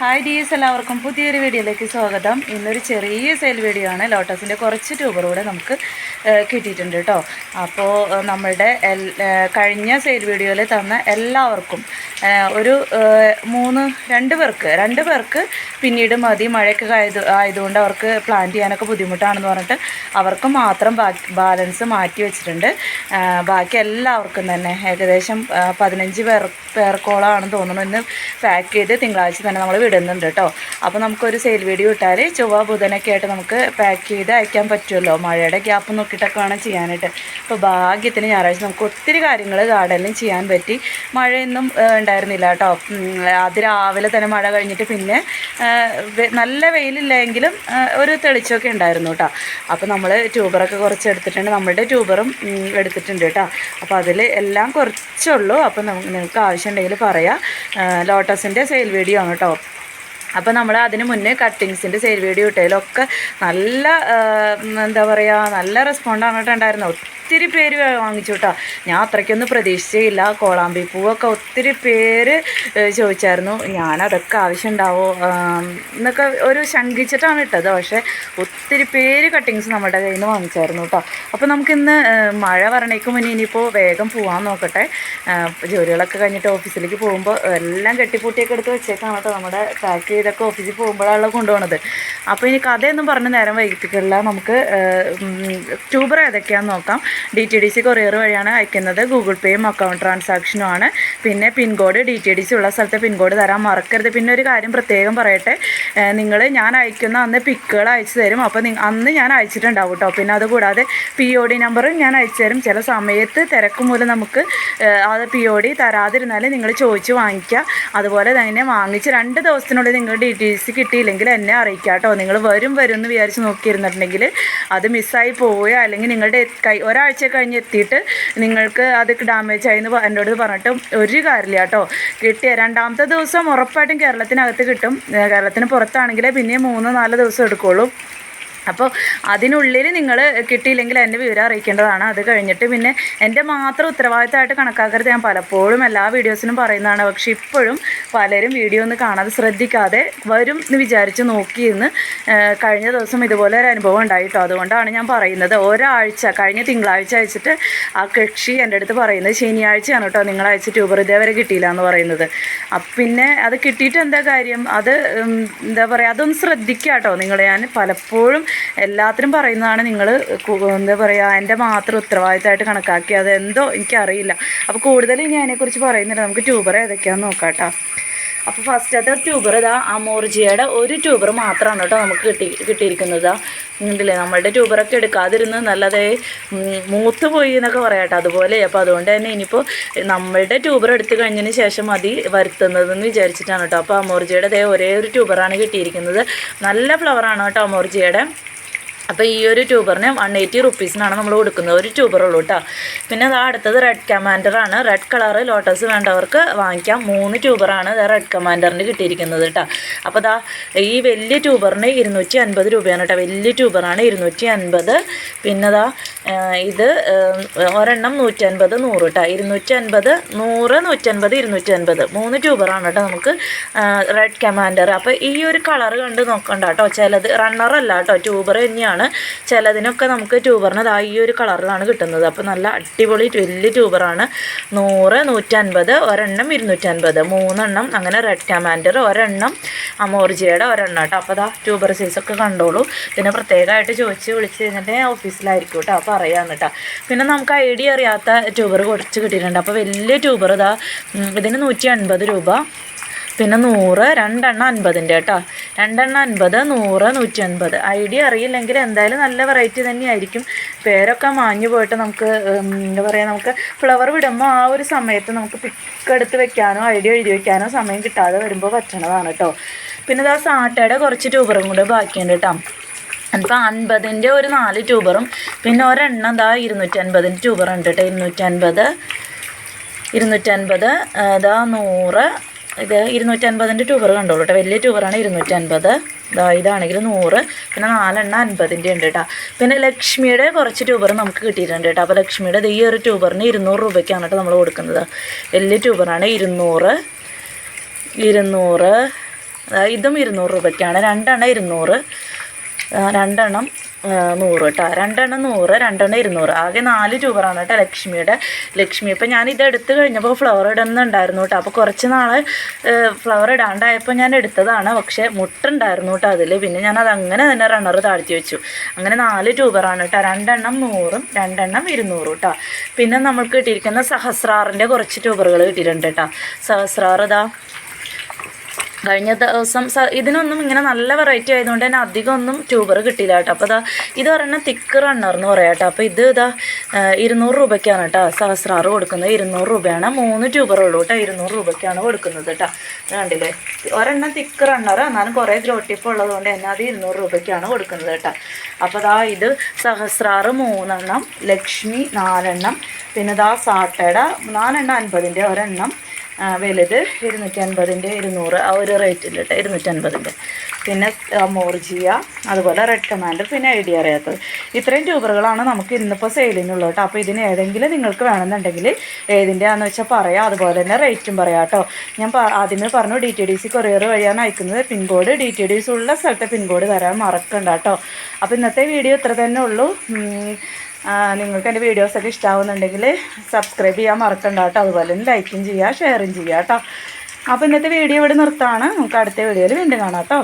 Hi ഡിയസ് എല്ലാവർക്കും പുതിയൊരു വീഡിയോയിലേക്ക് സ്വാഗതം. ഇന്നൊരു ചെറിയ സെയിൽ വീഡിയോ ആണ്. ലോട്ടസിന്റെ കുറച്ച് ട്യൂബർ കൂടെ നമുക്ക് കിട്ടിയിട്ടുണ്ട് കേട്ടോ. അപ്പോൾ നമ്മളുടെ കഴിഞ്ഞ സെയിൽ വീഡിയോയിൽ തന്ന എല്ലാവർക്കും ഒരു മൂന്ന് രണ്ട് പേർക്ക് രണ്ട് പേർക്ക് പിന്നീട് മതി മഴയൊക്കെ ആയത് ആയതുകൊണ്ട് അവർക്ക് പ്ലാൻ ചെയ്യാനൊക്കെ ബുദ്ധിമുട്ടാണെന്ന് പറഞ്ഞിട്ട് അവർക്ക് മാത്രം ബാലൻസ് മാറ്റി വെച്ചിട്ടുണ്ട്. ബാക്കി എല്ലാവർക്കും തന്നെ ഏകദേശം പതിനഞ്ച് പേർ പേർക്കോളാണെന്ന് തോന്നുന്നു. ഇന്ന് പാക്ക് ചെയ്ത് തിങ്കളാഴ്ച തന്നെ നമ്മൾ വിടുന്നുണ്ട് കേട്ടോ. അപ്പോൾ നമുക്കൊരു സെയിൽ വീഡിയോ ഇട്ടാൽ ചൊവ്വ ബുധനൊക്കെ ആയിട്ട് നമുക്ക് പാക്ക് ചെയ്ത് അയക്കാൻ പറ്റുമല്ലോ. മഴയുടെ ഗ്യാപ്പ് നോക്കിയിട്ടൊക്കെ വേണം ചെയ്യാനായിട്ട്. അപ്പോൾ ഭാഗ്യത്തിന് ഞായറാഴ്ച നമുക്ക് ഒത്തിരി കാര്യങ്ങൾ ഗാർഡനിലും ചെയ്യാൻ പറ്റി. മഴയൊന്നും ഉണ്ടായിരുന്നില്ല കേട്ടോ. അത് രാവിലെ തന്നെ മഴ കഴിഞ്ഞിട്ട് പിന്നെ നല്ല വെയിലില്ലെങ്കിലും ഒരു തെളിച്ചൊക്കെ ഉണ്ടായിരുന്നു കേട്ടോ. അപ്പോൾ നമ്മൾ ട്യൂബറൊക്കെ കുറച്ച് എടുത്തിട്ടുണ്ട്. നമ്മുടെ ട്യൂബറും എടുത്തിട്ടുണ്ട് കേട്ടോ. അപ്പോൾ അതിൽ എല്ലാം കുറച്ചുള്ളൂ. അപ്പോൾ നിങ്ങൾക്ക് ആവശ്യമുണ്ടെങ്കിൽ പറയാം. ലോട്ടസിന്റെ സെയിൽ വീഡിയോ ആണ് കേട്ടോ. അപ്പോൾ നമ്മൾ അതിന് മുന്നേ കട്ടിങ്സിന്റെ സെയിൽ വീഡിയോ ഇട്ടതിലൊക്കെ നല്ല എന്താ പറയുക നല്ല റെസ്പോണ്ടാണ് കേട്ടോ ഒത്തിരി പേര് വാങ്ങിച്ചു കേട്ടോ ഞാൻ അത്രയ്ക്കൊന്നും പ്രതീക്ഷിച്ചില്ല. കോളാമ്പി പൂവൊക്കെ ഒത്തിരി പേര് ചോദിച്ചായിരുന്നു. ഞാനതൊക്കെ ആവശ്യമുണ്ടാവോ എന്നൊക്കെ ഒരു ശങ്കിച്ചിട്ടാണ് ഇട്ടത്. പക്ഷേ ഒത്തിരി പേര് കട്ടിങ്സ് നമ്മുടെ കയ്യിൽ നിന്ന് വാങ്ങിച്ചായിരുന്നു കേട്ടോ അപ്പോൾ നമുക്കിന്ന് മഴ വരണേക്ക് മുന്നേ ഇനിയിപ്പോൾ വേഗം പോകാൻ നോക്കട്ടെ. ജോലികളൊക്കെ കഴിഞ്ഞിട്ട് ഓഫീസിലേക്ക് പോകുമ്പോൾ എല്ലാം കെട്ടിപ്പൂട്ടിയൊക്കെ എടുത്ത് വെച്ചേക്കാണ് കേട്ടോ നമ്മുടെ പാക്ക് ചെയ്തൊക്കെ ഓഫീസിൽ പോകുമ്പോഴാണല്ലോ കൊണ്ടുപോകുന്നത് അപ്പോൾ ഇനി കഥയൊന്നും പറഞ്ഞ് നേരം വൈകിപ്പിക്കില്ല നമുക്ക് ട്യൂബർ ഏതൊക്കെയാണെന്ന് നോക്കാം. D T D C courier വഴിയാണ് അയക്കുന്നത്. ഗൂഗിൾ പേയും അക്കൗണ്ട് ട്രാൻസാക്ഷനും ആണ്. പിന്നെ pincode D T D C ഉള്ള സ്ഥലത്തെ പിൻകോഡ് തരാൻ മറക്കരുത്. പിന്നെ ഒരു കാര്യം പ്രത്യേകം പറയട്ടെ. നിങ്ങൾ ഞാൻ അയക്കുന്ന അന്ന് പിക്കുകൾ അയച്ചു തരും. അപ്പോൾ അന്ന് ഞാൻ അയച്ചിട്ടുണ്ടാവും കേട്ടോ പിന്നെ അതുകൂടാതെ പി ഒ ഡി നമ്പറും ഞാൻ അയച്ചു തരും. ചില സമയത്ത് തിരക്ക് മൂലം നമുക്ക് അത് പി ഒ ഡി തരാതിരുന്നാൽ നിങ്ങൾ ചോദിച്ച് വാങ്ങിക്കുക അതുപോലെ തന്നെ വാങ്ങിച്ച് രണ്ട് ദിവസത്തിനുള്ളിൽ നിങ്ങൾ ഡി ടി സി കിട്ടിയില്ലെങ്കിൽ എന്നെ അറിയിക്കുക കേട്ടോ നിങ്ങൾ വരും വരും എന്ന് വിചാരിച്ച് നോക്കിയിരുന്നിട്ടുണ്ടെങ്കിൽ അത് മിസ്സായി പോവുകയോ അല്ലെങ്കിൽ നിങ്ങളുടെ കൈ ഒരാഴ്ച കഴിഞ്ഞ് എത്തിയിട്ട് നിങ്ങൾക്ക് അത് ഡാമേജ് ആയി എന്ന് എന്നോട് പറഞ്ഞിട്ട് ഒരു കാര്യമില്ല കേട്ടോ. കിട്ടിയ രണ്ടാമത്തെ ദിവസം ഉറപ്പായിട്ടും കേരളത്തിനകത്ത് കിട്ടും. കേരളത്തിന് പുറത്താണെങ്കിൽ പിന്നെ മൂന്ന് നാല് ദിവസം എടുക്കുള്ളൂ. അപ്പോൾ അതിനുള്ളിൽ നിങ്ങൾ കിട്ടിയില്ലെങ്കിൽ എന്റെ വിവരം അറിയിക്കേണ്ടതാണ്. അത് കഴിഞ്ഞിട്ട് പിന്നെ എന്റെ മാത്രം ഉത്തരവാദിത്തമായിട്ട് കണക്കാക്കരുത്. ഞാൻ പലപ്പോഴും എല്ലാ വീഡിയോസിനും പറയുന്നതാണ്. പക്ഷേ ഇപ്പോഴും പലരും വീഡിയോ ഒന്ന് കാണാതെ ശ്രദ്ധിക്കാതെ വരും എന്ന് വിചാരിച്ച് നോക്കിയിരുന്ന് ഇന്ന് കഴിഞ്ഞ ദിവസം ഇതുപോലെ ഒരു അനുഭവം ഉണ്ടായിട്ടോ അതുകൊണ്ടാണ് ഞാൻ പറയുന്നത്. ഒരാഴ്ച കഴിഞ്ഞ തിങ്കളാഴ്ച അയച്ചിട്ട് ആ കക്ഷി എന്റെ അടുത്ത് പറയുന്നത് ശനിയാഴ്ചയാണ് കേട്ടോ. നിങ്ങൾ ട്യൂബർ ഇതേവരെ കിട്ടിയില്ല എന്ന് പറയുന്നത്. പിന്നെ അത് കിട്ടിയിട്ട് എന്താ കാര്യം? അത് എന്താ പറയുക അതൊന്ന് ശ്രദ്ധിക്കുക കേട്ടോ. നിങ്ങൾ ഞാൻ പലപ്പോഴും എല്ലാത്തിനും പറയുന്നതാണ് നിങ്ങൾ എന്താ പറയുക എന്റെ മാത്രം ഉത്തരവാദിത്തമായിട്ട് കണക്കാക്കി അത് എന്തോ എനിക്കറിയില്ല. അപ്പോൾ കൂടുതൽ ഇനി അതിനെക്കുറിച്ച് പറയുന്നില്ല. നമുക്ക് ട്യൂബർ ഏതൊക്കെയാണെന്ന് നോക്കാം കേട്ടോ. അപ്പോൾ ഫസ്റ്റത്തെ ട്യൂബർ ഇതാ അമോർജിയുടെ ഒരു ട്യൂബർ മാത്രമാണ് കേട്ടോ നമുക്ക് കിട്ടി കിട്ടിയിരിക്കുന്നത്. ഉണ്ടല്ലേ നമ്മളുടെ ട്യൂബറൊക്കെ എടുക്കാതിരുന്ന് നല്ലതേ മൂത്ത് പോയി എന്നൊക്കെ പറയാട്ടോ അതുപോലെ. അപ്പോൾ അതുകൊണ്ട് തന്നെ ഇനിയിപ്പോൾ നമ്മളുടെ ട്യൂബർ എടുത്തു കഴിഞ്ഞതിന് ശേഷം മതി വരുത്തുന്നതെന്ന് വിചാരിച്ചിട്ടാണ് കേട്ടോ. അപ്പോൾ അമോർജിയുടെ ദേ ഒരേ ഒരു ട്യൂബറാണ് കിട്ടിയിരിക്കുന്നത്. നല്ല ഫ്ലവറാണ് കേട്ടോ അമോർജിയുടെ. അപ്പോൾ ഈ ഒരു ട്യൂബറിന് വൺ എയ്റ്റി റുപ്പീസിനാണ് നമ്മൾ കൊടുക്കുന്നത്. ഒരു ട്യൂബറുള്ളൂ കേട്ടോ പിന്നെ അതാ അടുത്തത് റെഡ് കമാൻഡറാണ് റെഡ് കളറ് ലോട്ടസ് വേണ്ടവർക്ക് വാങ്ങിക്കാം. മൂന്ന് ട്യൂബറാണ് റെഡ് കമാൻഡറിന് കിട്ടിയിരിക്കുന്നത് കേട്ടോ അപ്പോൾ ദാ ഈ വലിയ ട്യൂബറിന് ഇരുന്നൂറ്റി അൻപത് രൂപയാണ് കേട്ടോ വലിയ ട്യൂബറാണ് ഇരുന്നൂറ്റി അൻപത്. പിന്നെ ദാ ഇത് ഒരെണ്ണം നൂറ്റി അൻപത് നൂറ് കേട്ടോ ഇരുന്നൂറ്റി അൻപത് നൂറ് നൂറ്റൻപത് ഇരുന്നൂറ്റി അൻപത് മൂന്ന് ട്യൂബറാണ് കേട്ടോ നമുക്ക് റെഡ് കമാൻഡർ അപ്പോൾ ഈ ഒരു കളർ കണ്ട് നോക്കണ്ട കേട്ടോ ചിലത് റണ്ണറല്ല കേട്ടോ ട്യൂബർ തന്നെയാണ്. ചിലതിനൊക്കെ നമുക്ക് ട്യൂബറിന് ഇതാ ഈ ഒരു കളറിലാണ് കിട്ടുന്നത്. അപ്പോൾ നല്ല അടിപൊളി വലിയ ട്യൂബറാണ്. നൂറ് നൂറ്റൻപത് ഒരെണ്ണം ഇരുന്നൂറ്റൻപത്. മൂന്നെണ്ണം അങ്ങനെ റെഡ് കമാൻഡർ ഒരെണ്ണം അമോർജിയുടെ ഒരെണ്ണം കേട്ടോ അപ്പോൾ അതാ ട്യൂബർ സൈസൊക്കെ കണ്ടോളൂ. പിന്നെ പ്രത്യേകമായിട്ട് ചോദിച്ച് വിളിച്ച് കഴിഞ്ഞിട്ട് ഓഫീസിലായിരിക്കും കേട്ടോ അപ്പോൾ അറിയാമെന്ന് കേട്ടോ പിന്നെ നമുക്ക് ഐഡിയ അറിയാത്ത ട്യൂബർ കുറച്ച് കിട്ടിയിട്ടുണ്ട്. അപ്പോൾ വലിയ ട്യൂബർ ഇതാ ഇതിന് നൂറ്റി അൻപത് രൂപ. പിന്നെ നൂറ് രണ്ടെണ്ണം അൻപതിന്റെ കേട്ടോ. രണ്ടെണ്ണം അൻപത് നൂറ് നൂറ്റി അൻപത് ഐഡിയ അറിയില്ലെങ്കിൽ എന്തായാലും നല്ല വെറൈറ്റി തന്നെയായിരിക്കും. പേരൊക്കെ മാഞ്ഞു പോയിട്ട് നമുക്ക് എന്താ പറയുക നമുക്ക് ഫ്ലവർ വിടുമ്പോൾ ആ ഒരു സമയത്ത് നമുക്ക് പിക്ക് എടുത്ത് വെക്കാനോ ഐഡിയ എഴുതി വെക്കാനോ സമയം കിട്ടാതെ വരുമ്പോൾ പറ്റണതാണ് കേട്ടോ. പിന്നെ ഇതാ സാട്ടയുടെ കുറച്ച് ട്യൂബറും കൂടെ ബാക്കിയുണ്ട് കേട്ടോ. അപ്പോൾ അൻപതിന്റെ ഒരു നാല് ട്യൂബറും പിന്നെ ഒരെണ്ണം ദാ ഇരുന്നൂറ്റൻപതിന്റെ ട്യൂബർ ഉണ്ട് കേട്ടോ ഇരുന്നൂറ്റൻപത് ഇരുന്നൂറ്റൻപത് ഇതാ നൂറ്. ഇത് ഇരുന്നൂറ്റൻപതിന്റെ ട്യൂബർ കണ്ടോളൂ കേട്ടോ വലിയ ട്യൂബറാണ് ഇരുന്നൂറ്റൻപത്. ഇതാ ഇതാണെങ്കിൽ നൂറ്. പിന്നെ നാലെണ്ണം അൻപതിന്റെ ഉണ്ട് കേട്ടോ പിന്നെ ലക്ഷ്മിയുടെ കുറച്ച് ട്യൂബർ നമുക്ക് കിട്ടിയിട്ടുണ്ട് കേട്ടോ അപ്പോൾ ലക്ഷ്മിയുടെ ഈ ഒരു ട്യൂബറിന് ഇരുന്നൂറ് രൂപയ്ക്കാണ് കേട്ടോ നമ്മൾ കൊടുക്കുന്നത്. വലിയ ട്യൂബറാണ് ഇരുന്നൂറ്. ഇരുന്നൂറ്. ഇതും ഇരുന്നൂറ് രൂപയ്ക്കാണ്. രണ്ടെണ്ണം ഇരുന്നൂറ്. രണ്ടെണ്ണം നൂറ് കേട്ടോ. രണ്ടെണ്ണം നൂറ് രണ്ടെണ്ണം ഇരുന്നൂറ്. ആകെ നാല് രൂപയാണ് കേട്ടോ ലക്ഷ്മിയുടെ. ലക്ഷ്മി ഇപ്പം ഞാൻ ഇത് എടുത്തു കഴിഞ്ഞപ്പോൾ ഫ്ലവർ ഇടുന്നുണ്ടായിരുന്നു കേട്ടോ. അപ്പോൾ കുറച്ച് നാൾ ഫ്ലവർ ഇടാണ്ടായപ്പോൾ ഞാൻ എടുത്തതാണ്. പക്ഷേ മുട്ടുണ്ടായിരുന്നു കേട്ടോ അതിൽ പിന്നെ ഞാൻ അത് അങ്ങനെ തന്നെ റണ്ണർ താഴ്ത്തി വെച്ചു. അങ്ങനെ നാല് രൂപയാണ് കേട്ടോ. രണ്ടെണ്ണം നൂറും രണ്ടെണ്ണം ഇരുന്നൂറും കേട്ടോ. പിന്നെ നമ്മൾക്ക് കിട്ടിയിരിക്കുന്ന സഹസ്രാറിന്റെ കുറച്ച് ട്യൂബറുകൾ കിട്ടിയിട്ടുണ്ട് കേട്ടോ. സഹസ്രാർ ഇതാ. കഴിഞ്ഞ ദിവസം ഇതിനൊന്നും ഇങ്ങനെ നല്ല വെറൈറ്റി ആയതുകൊണ്ട് തന്നെ അധികം ഒന്നും ട്യൂബർ കിട്ടിയില്ല കേട്ടോ. അപ്പോൾ ഇതാ ഇത് പറയുന്ന തിക്ക് റണ്ണർ എന്ന് പറയാം കേട്ടോ. അപ്പോൾ ഇത് ഇതാ ഇരുന്നൂറ് രൂപയ്ക്കാണ് കേട്ടോ. സഹസ്രാറ് കൊടുക്കുന്നത്. ഇരുന്നൂറ് രൂപയാണ്. മൂന്ന് ട്യൂബർ ഉള്ളൂ കേട്ടോ. ഇരുന്നൂറ് രൂപയ്ക്കാണ് കൊടുക്കുന്നത് കേട്ടോ. കണ്ടില്ലേ? ഒരെണ്ണം തിക്ക് റണ്ണർ എന്നാലും കുറേ ഗ്രോട്ടിപ്പ് ഉള്ളതുകൊണ്ട് തന്നെ അത് ഇരുന്നൂറ് രൂപയ്ക്കാണ് കൊടുക്കുന്നത് കേട്ടോ. അപ്പോൾ ഇതാ ഇത് സഹസ്രാറ് മൂന്നെണ്ണം ലക്ഷ്മി നാലെണ്ണം പിന്നെ ഇതാ സാട്ടയുടെ നാലെണ്ണം അൻപതിന്റെ ഒരെണ്ണം വലുത് ഇരുന്നൂറ്റി അൻപതിന്റെ ഇരുന്നൂറ് ആ ഒരു റേറ്റിൽ കേട്ടോ ഇരുന്നൂറ്റി അൻപതിന്റെ പിന്നെ മോർജിയ അതുപോലെ റെഡ് കമാൻഡർ പിന്നെ ഐഡിയ അറിയാത്തത്. ഇത്രയും ട്യൂബറുകളാണ് നമുക്ക് ഇന്നിപ്പോൾ സെയിലിനുള്ളത് കേട്ടോ. അപ്പോൾ ഇതിന് ഏതെങ്കിലും നിങ്ങൾക്ക് വേണമെന്നുണ്ടെങ്കിൽ ഏതിന്റെയാണെന്ന് വെച്ചാൽ പറയാം. അതുപോലെ തന്നെ റേറ്റും പറയാം കേട്ടോ. ഞാൻ ആദ്യമേ പറഞ്ഞു D T D C courier വഴിയാണ് അയക്കുന്നത്. Pincode D T D C ഉള്ള സ്ഥലത്തെ പിൻകോഡ് തരാൻ മറക്കണ്ട കേട്ടോ. അപ്പോൾ ഇന്നത്തെ വീഡിയോ ഇത്ര തന്നെ ഉള്ളൂ. നിങ്ങൾക്ക് എന്റെ വീഡിയോസൊക്കെ ഇഷ്ടമാവുന്നുണ്ടെങ്കിൽ സബ്സ്ക്രൈബ് ചെയ്യാൻ മറക്കണ്ട കേട്ടോ. അതുപോലെ തന്നെ ലൈക്കും ചെയ്യുക ഷെയറും ചെയ്യുക കേട്ടോ. അപ്പോൾ ഇന്നത്തെ വീഡിയോ ഇവിടെ നിർത്താണ്. നമുക്ക് അടുത്ത വീഡിയോയിൽ വീണ്ടും കാണാം കേട്ടോ.